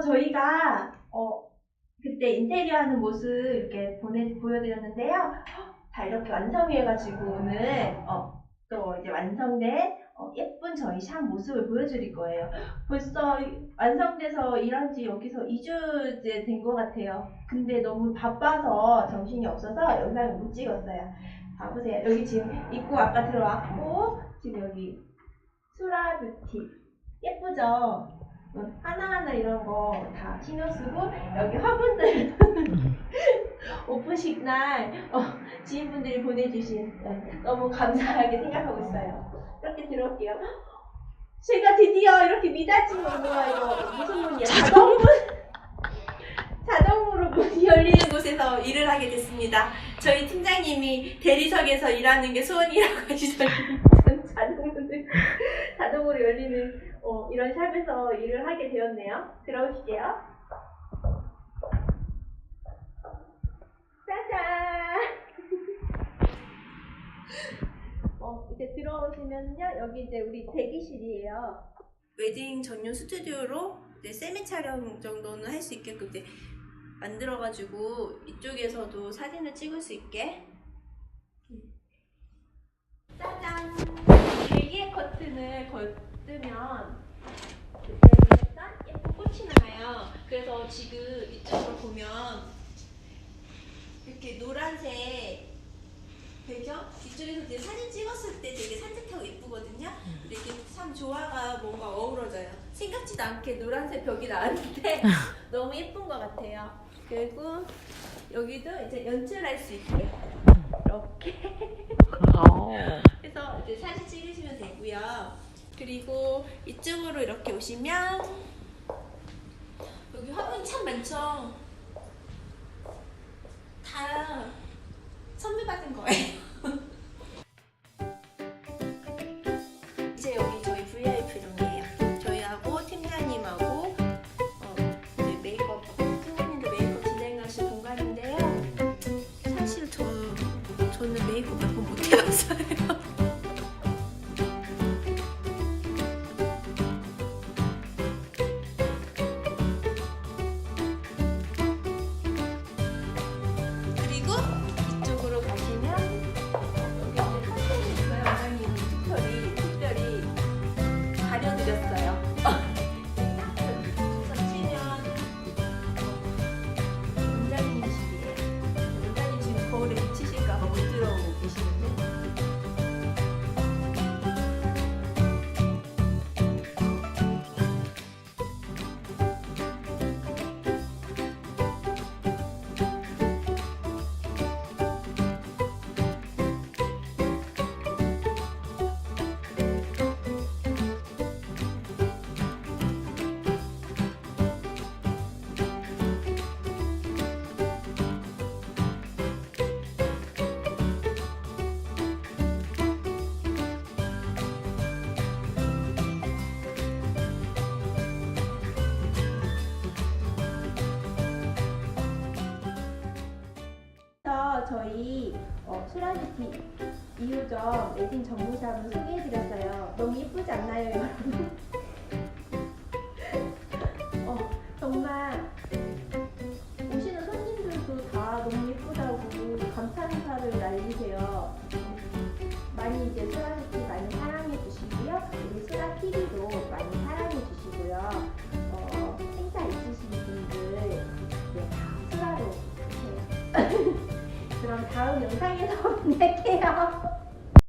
저희가 어 그때 인테리어 하는 모습 이렇게 보내 보여드렸는데요. 다 이렇게 완성해 가지고 오늘 어, 또 이제 완성된 어, 예쁜 저희 샵 모습을 보여드릴 거예요. 벌써 이- 완성돼서 일한 지 여기서 2주째 된 것 같아요. 근데 너무 바빠서 정신이 없어서 영상을 못 찍었어요. 봐보세요. 여기 지금 입고 아까 들어왔고 지금 여기 수라 뷰티 예쁘죠? 어, 하나하나 이런 거 다 신경 쓰고 여기 화분들 오픈식 날 어, 지인분들이 보내주신 네, 너무 감사하게 생각하고 있어요. 이렇게 들어올게요. 제가 드디어 이렇게 미닫이 뭐야 이거 무슨 문이야? 자동문 자동으로 문이 열리는 곳에서 일을 하게 됐습니다. 저희 팀장님이 대리석에서 일하는 게 소원이라고 하시더니 전 자동문을 자동으로 열리는 어, 이런 샵에서 일을 하게 되었네요. 들어오실게요. 짜잔! 어, 이제 들어오시면요. 여기 이제 우리 대기실이에요. 웨딩 전용 스튜디오로 이제 세미 촬영 정도는 할 수 있게끔 이제 만들어가지고 이쪽에서도 사진을 찍을 수 있게 짜잔! 대기의 커튼을 걸 뜨면 그때 보셨던 예쁜 꽃이 나와요. 그래서 지금 이쪽으로 보면 이렇게 노란색 배경 이쪽에서 이제 사진 찍었을 때 되게 산뜻하고 예쁘거든요. 근데 이게 참 조화가 뭔가 어우러져요. 생각지도 않게 노란색 벽이 나왔는데 너무 예쁜 것 같아요. 그리고 여기도 이제 연출할 수 있게 이렇게 그래서 이제 사진 찍으시면 되고요. 그리고 이쪽으로 이렇게 오시면 여기 화분이 참 많죠. 다 선물 받은 거예요. 이제 여기 저희 VIP 룸이에요. 저희하고 팀장님하고 어, 이제 메이크업 팀장님도 메이크업 진행하실 공간인데요. 사실 저 저는 메이크업 몇번 못 해봤어요. 저희 어, 수라뷰티 2호점 웨딩 정보샵을 소개해드렸어요. 너무 예쁘지 않나요, 여러분? 다음 영상에서 만날게요.